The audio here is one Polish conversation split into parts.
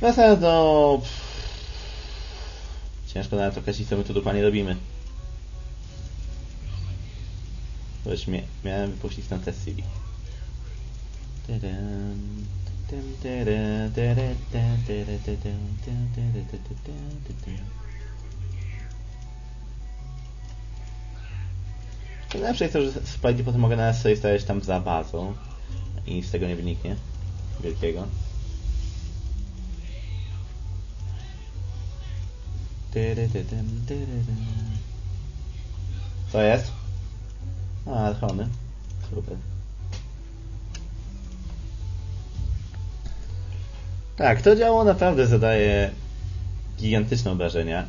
Wracając do... Ciężko nawet określić, co my tu dokładnie robimy. Bo już miałem wypuścić na test CV. Najlepsze jest to, że spalić potem mogę na sobie stawiać tam za bazą i z tego nie wyniknie wielkiego. Co jest? A, archony. Super. Tak, to działo naprawdę zadaje gigantyczne obrażenia.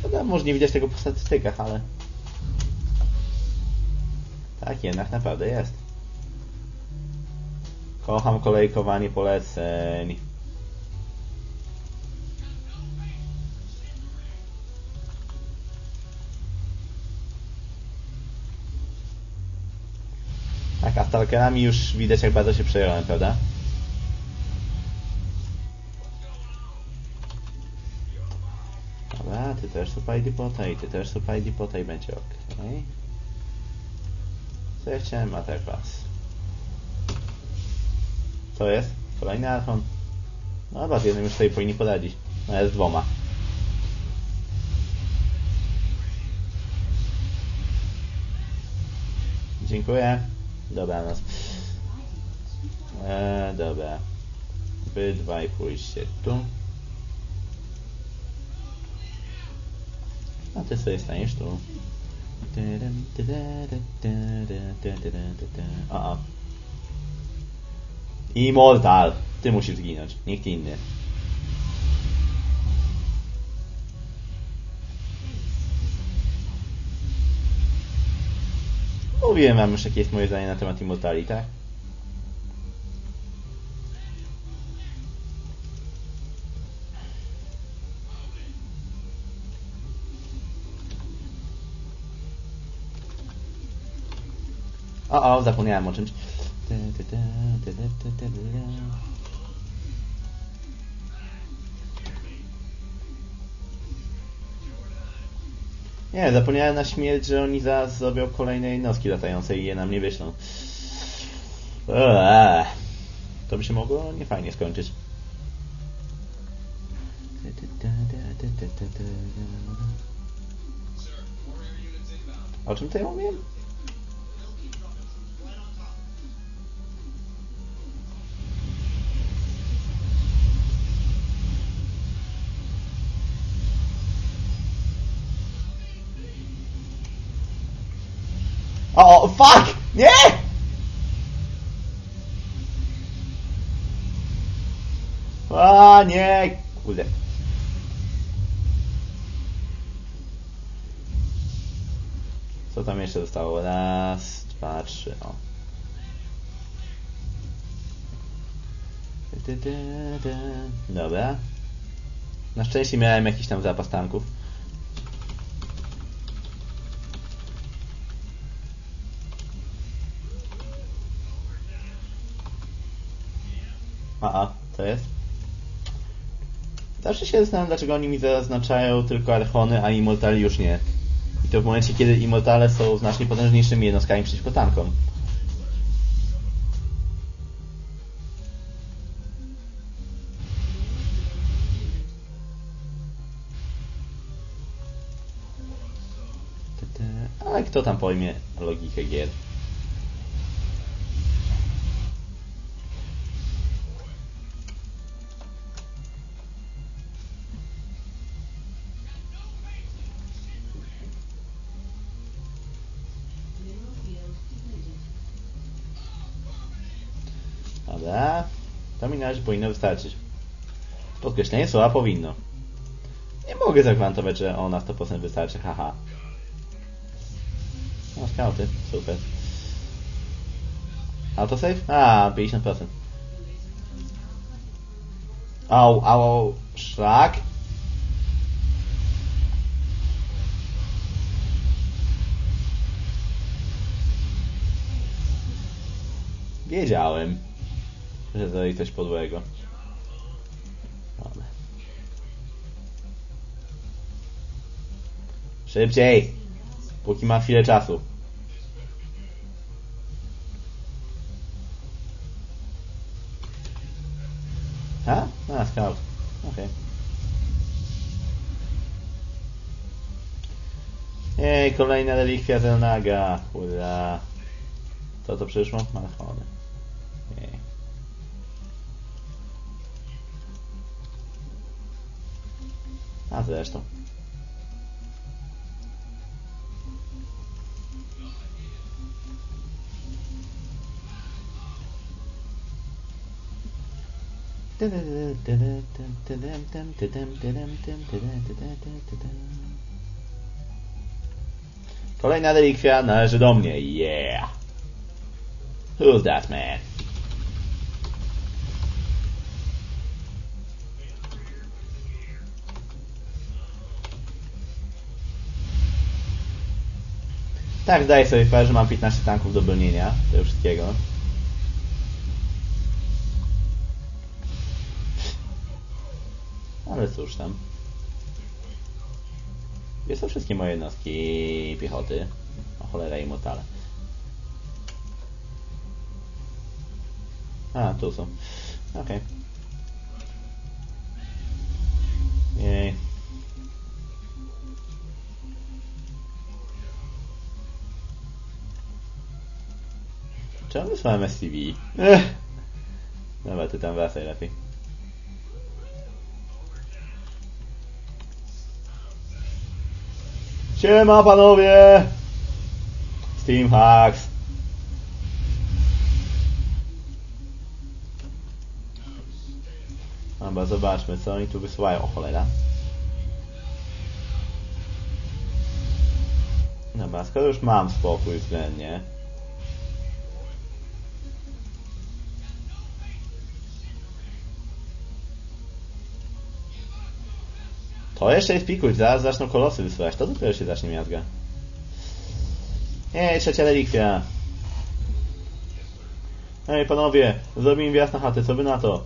Prawda może nie widać tego po statystykach, ale... Tak, jednak naprawdę jest. Kocham kolejkowanie poleceń. A stalkerami już widać jak bardzo się przejąłem, prawda? Dobra, ty też supaj dipota i ty też supaj dipota i będzie ok. Co ja chciałem? A tak was. Co jest? Kolejny archon. No chyba z jednym już sobie powinni poradzić. No jest dwoma. Dziękuję. Dobranoc. Eee, dobra. Wy dwaj pójście tu. A ty sobie staniesz tu. O, o. Immortal. Ty musisz zginąć. Nikt inny. Mówiłem wam już jakie jest moje zdanie na temat Immortali, tak? O, o, zapomniałem o czymś. Nie, zapomniałem na śmierć, że oni zaraz zrobią kolejne jednostki latające i je nam nie wyślą. Eee, to by się mogło niefajnie skończyć. O czym to ja? Fuck! Nie! A, nie! Kurde. Co tam jeszcze zostało? Raz, dwa, trzy, o. Dobra. Na szczęście miałem jakiś tam zapas tanków. A, a, co jest? Zawsze się zastanawiam, dlaczego oni mi zaznaczają tylko Archony, a Immortali już nie. I to w momencie, kiedy Immortale są znacznie potężniejszymi jednostkami przeciwko tankom. Ale kto tam pojmie logikę gier? Wystarczyć. Podkreślenie słowa powinno. Nie mogę zagwarantować, że ona 100% wystarczy, haha. No, skauty, super. Autosave? A, 50%. Au, au, szlak. Wiedziałem, że zrobi coś podłego. Szybciej! Póki ma chwilę czasu. A? A, scout. Okej. Ej, kolejna relikwia Zelnaga. Hurra. Co to przyszło? Malchony. Jej. A zresztą. Kolejna relikwia należy do mnie. Yeah. Who's that man? Tak, zdaję sobie sprawę, że mam 15 tanków do bronienia tego wszystkiego. Ale cóż tam. Gdzie są wszystkie moje jednostki piechoty? O cholera i motale. A, tu są. Okej. Jej. Czemu wysłałem SCV? Ech. Dobra, ty tam wracaj lepiej. Siema panowie! Steam Hacks. Dobra, zobaczmy co oni tu wysyłają. O cholera. Dobra, skoro już mam spokój względnie. To jeszcze jest pikuś, zaraz zaczną kolosy wysyłać. To dopiero się zacznie miazga. Ej, trzecia relikwia. Ej, panowie, zrobimy wjazd na chatę, co wy na to?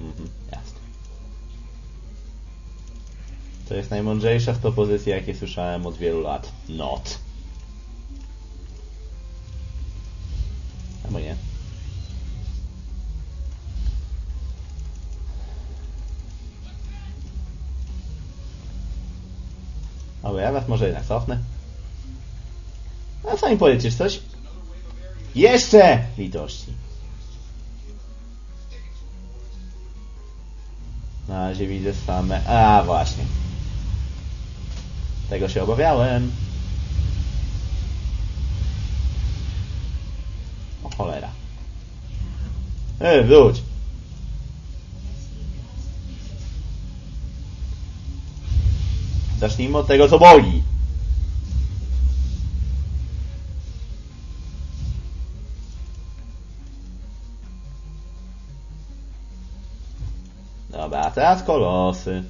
Mhm, jasne. To jest najmądrzejsza z propozycji, jakie słyszałem od wielu lat. Not. Dobra, ja was może jednak cofnę. A co mi powiedzieć, coś? Jeszcze! Litości. Na razie widzę same... A, właśnie. Tego się obawiałem. O cholera. Ej, wróć! Zacznijmy od tego, co boli. Dobra, a teraz kolosy.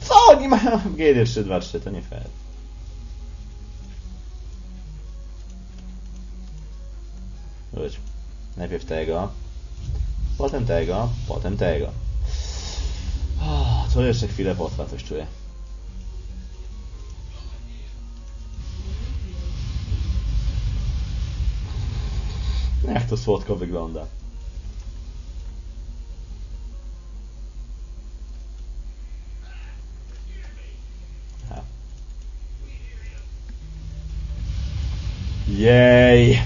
Co oni mają w giery 3, 2, 3, to nie fair. Wróć. Najpierw tego, potem tego, potem tego. O, co jeszcze chwilę potrwa, coś czuję. Jak to słodko wygląda. Aha. Jej!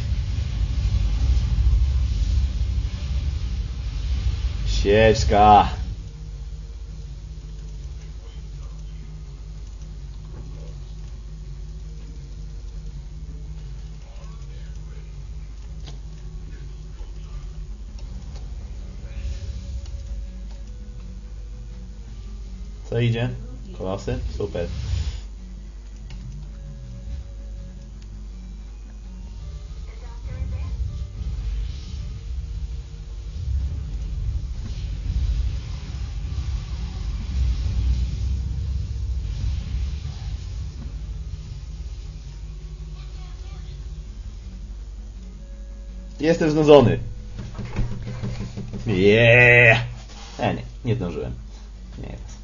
Sieczka! Co idzie? Kolosy? Super. Jestem znudzony. Yeah! E, nie, nie zdążyłem. Nie jest.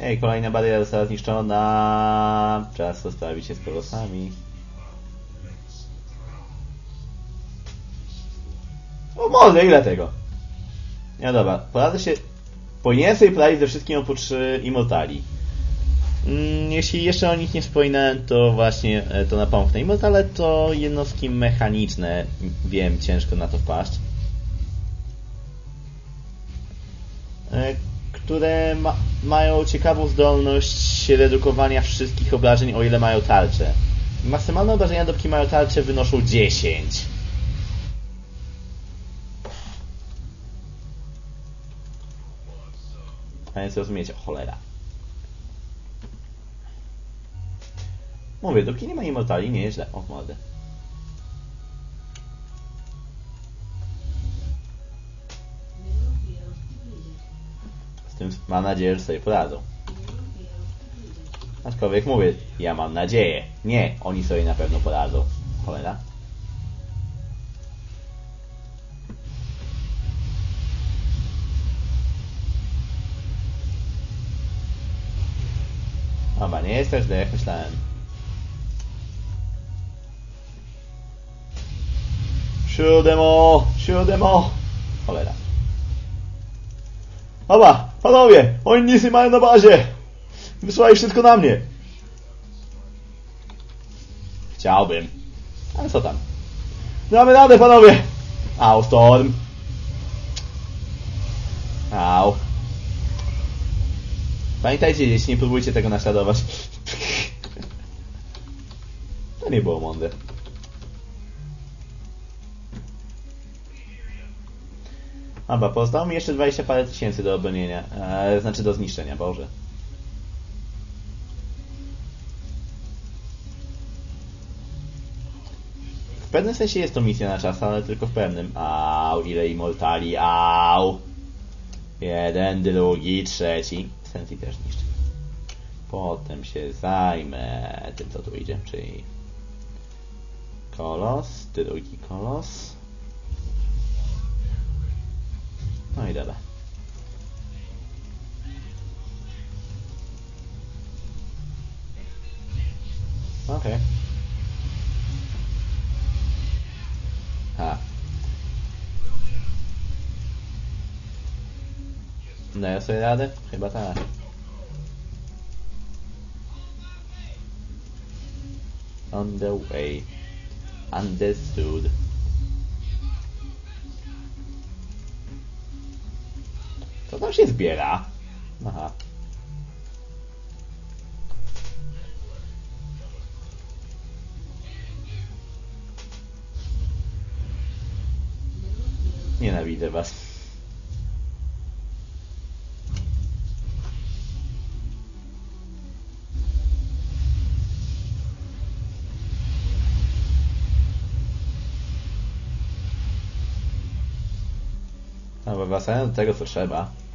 Ej, kolejna bariera została zniszczona. Czas rozprawić się z kolosami. O mordę, ile tego? No dobra, poradzę się... Powinienem sobie poradzić ze wszystkim oprócz y, Immortali. Mm, Jeśli jeszcze o nich nie wspominałem, to właśnie e, to napomknę. Immortale to jednostki mechaniczne. Wiem, ciężko na to wpaść. Które ma mają ciekawą zdolność redukowania wszystkich obrażeń, o ile mają tarczę. Maksymalne obrażenia, dopóki mają tarczę, wynoszą 10. A więc rozumiecie, cholera. Mówię, dopóki nie ma immortali, nie jest źle. O, mordę. Mam nadzieję, że sobie poradzą. Aczkolwiek mówię, ja mam nadzieję. Nie, oni sobie na pewno poradzą. Cholera. Dobra, nie jest tak źle jak myślałem. Siódemo! Siódemo! Cholera. Dobra, panowie! Oni nic nie mają na bazie! Wysłali wszystko na mnie! Chciałbym. Ale co tam? Damy radę, panowie! Au, Storm! Au. Pamiętajcie, jeśli nie próbujcie tego naśladować. To nie było mądre. Dobra, pozostało mi jeszcze 20 parę tysięcy do obronienia. E, znaczy do zniszczenia, Boże. W pewnym sensie jest to misja na czas, ale tylko w pewnym. Au, ile immortali, au! Jeden, drugi, trzeci. Sensi też niszczy. Potem się zajmę tym, co tu idzie, czyli kolos, drugi kolos. No i dobra. Okej. Ha. Daję sobie radę? Chyba tak. On the way. Understood. Tam się zbiera? Aha. Nienawidzę was. Wracając do tego, co trzeba.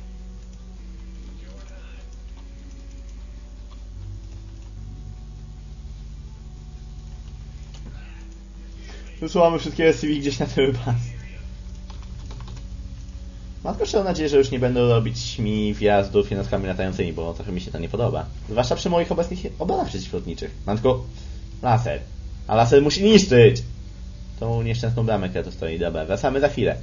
Wysyłamy wszystkie SCV gdzieś na tyły pas. Mam tylko nadzieję, że już nie będą robić mi wjazdów jednostkami latającymi, bo trochę mi się to nie podoba. Zwłaszcza przy moich obecnych obronach przeciwlotniczych. Mam tylko laser. A laser musi niszczyć! Tą nieszczęsną bramę, która tu stoi. Dobra, wracamy za chwilę.